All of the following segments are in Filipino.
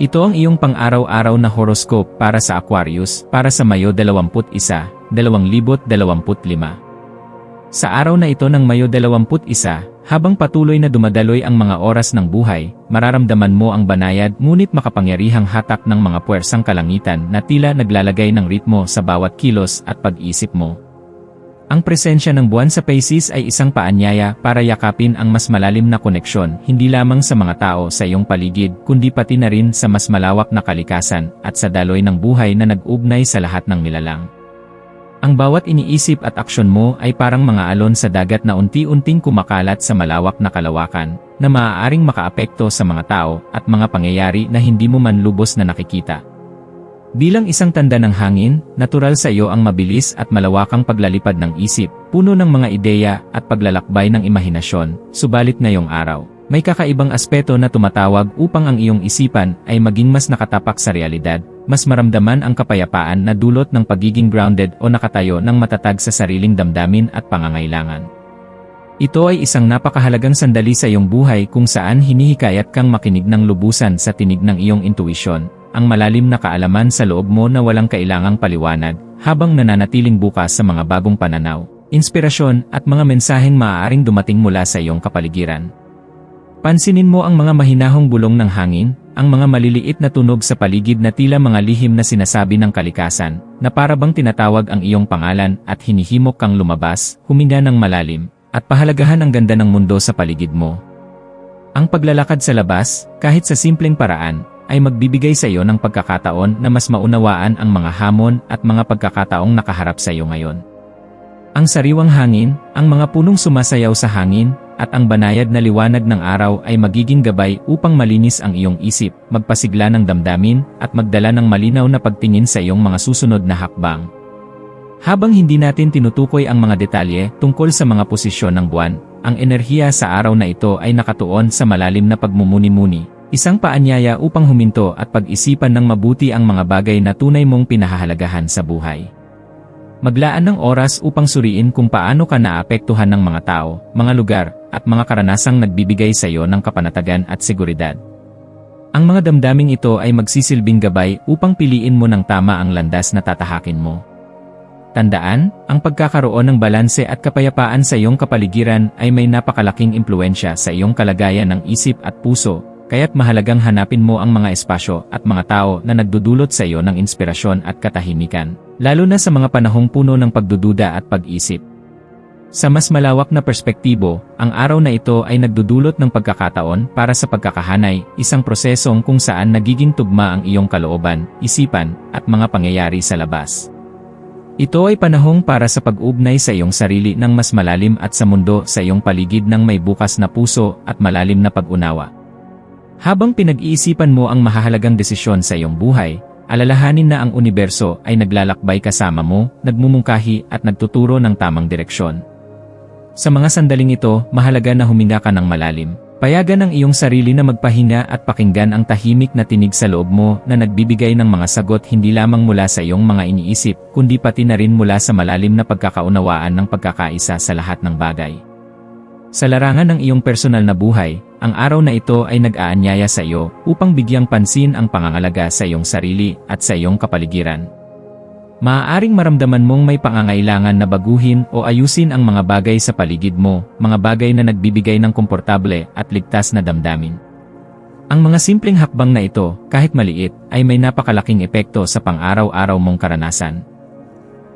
Ito ang iyong pang-araw-araw na horoscope para sa Aquarius para sa Mayo 21, 2025. Sa araw na ito ng Mayo 21, habang patuloy na dumadaloy ang mga oras ng buhay, mararamdaman mo ang banayad ngunit makapangyarihang hatak ng mga puwersang kalangitan na tila naglalagay ng ritmo sa bawat kilos at pag-isip mo. Ang presensya ng buwan sa Pisces ay isang paanyaya para yakapin ang mas malalim na koneksyon hindi lamang sa mga tao sa iyong paligid kundi pati na rin sa mas malawak na kalikasan at sa daloy ng buhay na nag-ugnay sa lahat ng nilalang. Ang bawat iniisip at aksyon mo ay parang mga alon sa dagat na unti-unting kumakalat sa malawak na kalawakan na maaaring makaapekto sa mga tao at mga pangyayari na hindi mo man lubos na nakikita. Bilang isang tanda ng hangin, natural sa iyo ang mabilis at malawakang paglalipad ng isip, puno ng mga ideya at paglalakbay ng imahinasyon, subalit ngayong araw. May kakaibang aspeto na tumatawag upang ang iyong isipan ay maging mas nakatapak sa realidad, mas maramdaman ang kapayapaan na dulot ng pagiging grounded o nakatayo ng matatag sa sariling damdamin at pangangailangan. Ito ay isang napakahalagang sandali sa iyong buhay kung saan hinihikayat kang makinig ng lubusan sa tinig ng iyong intuisyon, ang malalim na kaalaman sa loob mo na walang kailangang paliwanag, habang nananatiling bukas sa mga bagong pananaw, inspirasyon at mga mensaheng maaaring dumating mula sa iyong kapaligiran. Pansinin mo ang mga mahinahong bulong ng hangin, ang mga maliliit na tunog sa paligid na tila mga lihim na sinasabi ng kalikasan, na parabang tinatawag ang iyong pangalan at hinihimok kang lumabas, huminga ng malalim, at pahalagahan ang ganda ng mundo sa paligid mo. Ang paglalakad sa labas, kahit sa simpleng paraan, ay magbibigay sa iyo ng pagkakataon na mas maunawaan ang mga hamon at mga pagkakataong nakaharap sa iyo ngayon. Ang sariwang hangin, ang mga punong sumasayaw sa hangin, at ang banayad na liwanag ng araw ay magiging gabay upang malinis ang iyong isip, magpasigla ng damdamin, at magdala ng malinaw na pagtingin sa iyong mga susunod na hakbang. Habang hindi natin tinutukoy ang mga detalye tungkol sa mga posisyon ng buwan, ang enerhiya sa araw na ito ay nakatuon sa malalim na pagmumuni-muni, Isang paanyaya upang huminto at pag-isipan ng mabuti ang mga bagay na tunay mong pinahahalagahan sa buhay. Maglaan ng oras upang suriin kung paano ka naapektuhan ng mga tao, mga lugar, at mga karanasang nagbibigay sa iyo ng kapanatagan at seguridad. Ang mga damdaming ito ay magsisilbing gabay upang piliin mo ng tama ang landas na tatahakin mo. Tandaan, ang pagkakaroon ng balanse at kapayapaan sa iyong kapaligiran ay may napakalaking impluensya sa iyong kalagayan ng isip at puso, kaya't mahalagang hanapin mo ang mga espasyo at mga tao na nagdudulot sa iyo ng inspirasyon at katahimikan, lalo na sa mga panahong puno ng pagdududa at pag-isip. Sa mas malawak na perspektibo, ang araw na ito ay nagdudulot ng pagkakataon para sa pagkakahanay, isang prosesong kung saan nagiging tugma ang iyong kalooban, isipan, at mga pangyayari sa labas. Ito ay panahong para sa pag-ugnay sa iyong sarili ng mas malalim at sa mundo sa iyong paligid ng may bukas na puso at malalim na pag-unawa. Habang pinag-iisipan mo ang mahahalagang desisyon sa iyong buhay, alalahanin na ang universo ay naglalakbay kasama mo, nagmumungkahi at nagtuturo ng tamang direksyon. Sa mga sandaling ito, mahalaga na huminga ka ng malalim. Payagan ang iyong sarili na magpahinga at pakinggan ang tahimik na tinig sa loob mo na nagbibigay ng mga sagot hindi lamang mula sa iyong mga iniisip, kundi pati na rin mula sa malalim na pagkakaunawaan ng pagkakaisa sa lahat ng bagay. Sa larangan ng iyong personal na buhay, ang araw na ito ay nag-aanyaya sa iyo upang bigyang pansin ang pangangalaga sa iyong sarili at sa iyong kapaligiran. Maaaring maramdaman mong may pangangailangan na baguhin o ayusin ang mga bagay sa paligid mo, mga bagay na nagbibigay ng komportable at ligtas na damdamin. Ang mga simpleng hakbang na ito, kahit maliit, ay may napakalaking epekto sa pang-araw-araw mong karanasan.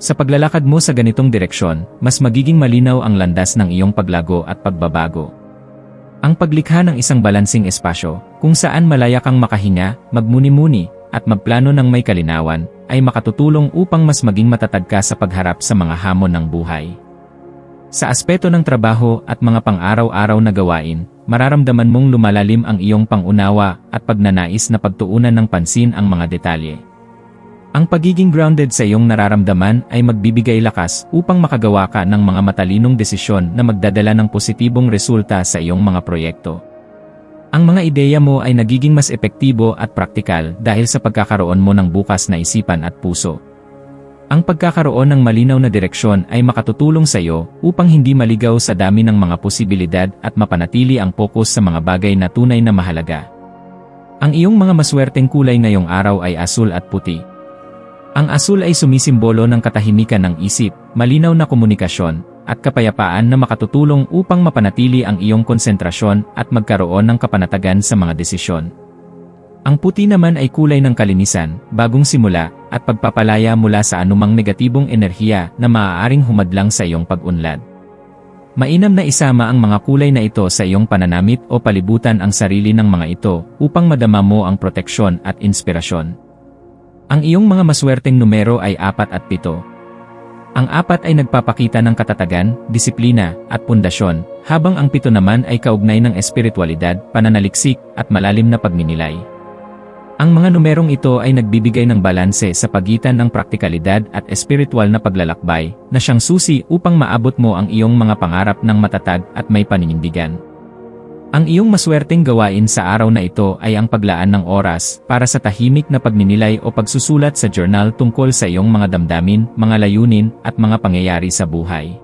Sa paglalakad mo sa ganitong direksyon, mas magiging malinaw ang landas ng iyong paglago at pagbabago. Ang paglikha ng isang balansing espasyo, kung saan malaya kang makahinga, magmuni-muni, at magplano ng may kalinawan, ay makatutulong upang mas maging matatag ka sa pagharap sa mga hamon ng buhay. Sa aspeto ng trabaho at mga pang-araw-araw na gawain, mararamdaman mong lumalalim ang iyong pangunawa at pagnanais na pagtuunan ng pansin ang mga detalye. Ang pagiging grounded sa iyong nararamdaman ay magbibigay lakas upang makagawa ka ng mga matalinong desisyon na magdadala ng positibong resulta sa iyong mga proyekto. Ang mga ideya mo ay nagiging mas epektibo at praktikal dahil sa pagkakaroon mo ng bukas na isipan at puso. Ang pagkakaroon ng malinaw na direksyon ay makatutulong sa iyo upang hindi maligaw sa dami ng mga posibilidad at mapanatili ang focus sa mga bagay na tunay na mahalaga. Ang iyong mga maswerteng kulay ngayong araw ay asul at puti. Ang asul ay sumisimbolo ng katahimikan ng isip, malinaw na komunikasyon, at kapayapaan na makatutulong upang mapanatili ang iyong konsentrasyon at magkaroon ng kapanatagan sa mga desisyon. Ang puti naman ay kulay ng kalinisan, bagong simula, at pagpapalaya mula sa anumang negatibong enerhiya na maaaring humadlang sa iyong pag-unlad. Mainam na isama ang mga kulay na ito sa iyong pananamit o palibutan ang sarili ng mga ito upang madama mo ang proteksyon at inspirasyon. Ang iyong mga maswerteng numero ay 4 at 7. Ang 4 ay nagpapakita ng katatagan, disiplina, at pundasyon, habang ang 7 naman ay kaugnay ng espiritualidad, pananaliksik, at malalim na pagninilay. Ang mga numerong ito ay nagbibigay ng balanse sa pagitan ng praktikalidad at espiritual na paglalakbay, na siyang susi upang maabot mo ang iyong mga pangarap ng matatag at may paninindigan. Ang iyong maswerteng gawain sa araw na ito ay ang paglaan ng oras para sa tahimik na pagninilay o pagsusulat sa journal tungkol sa iyong mga damdamin, mga layunin, at mga pangyayari sa buhay.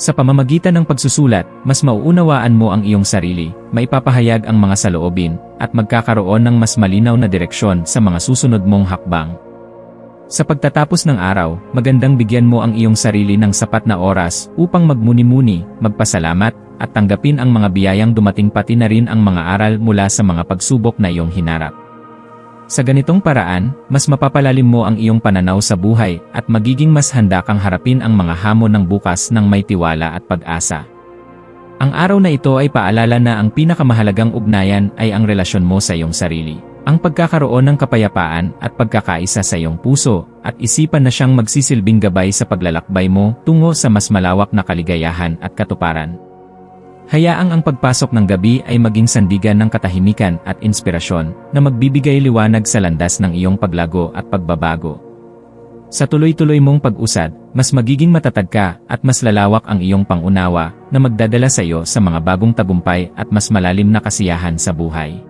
Sa pamamagitan ng pagsusulat, mas mauunawaan mo ang iyong sarili, maipapahayag ang mga saloobin, at magkakaroon ng mas malinaw na direksyon sa mga susunod mong hakbang. Sa pagtatapos ng araw, magandang bigyan mo ang iyong sarili ng sapat na oras upang magmuni-muni, magpasalamat, at tanggapin ang mga biyayang dumating pati na rin ang mga aral mula sa mga pagsubok na iyong hinarap. Sa ganitong paraan, mas mapapalalim mo ang iyong pananaw sa buhay at magiging mas handa kang harapin ang mga hamon ng bukas ng may tiwala at pag-asa. Ang araw na ito ay paalala na ang pinakamahalagang ugnayan ay ang relasyon mo sa iyong sarili. Ang pagkakaroon ng kapayapaan at pagkakaisa sa iyong puso at isipan na siyang magsisilbing gabay sa paglalakbay mo tungo sa mas malawak na kaligayahan at katuparan. Hayaang ang pagpasok ng gabi ay maging sandigan ng katahimikan at inspirasyon na magbibigay liwanag sa landas ng iyong paglago at pagbabago. Sa tuloy-tuloy mong pag-usad, mas magiging matatag ka at mas lalawak ang iyong pangunawa na magdadala sa iyo sa mga bagong tagumpay at mas malalim na kasiyahan sa buhay.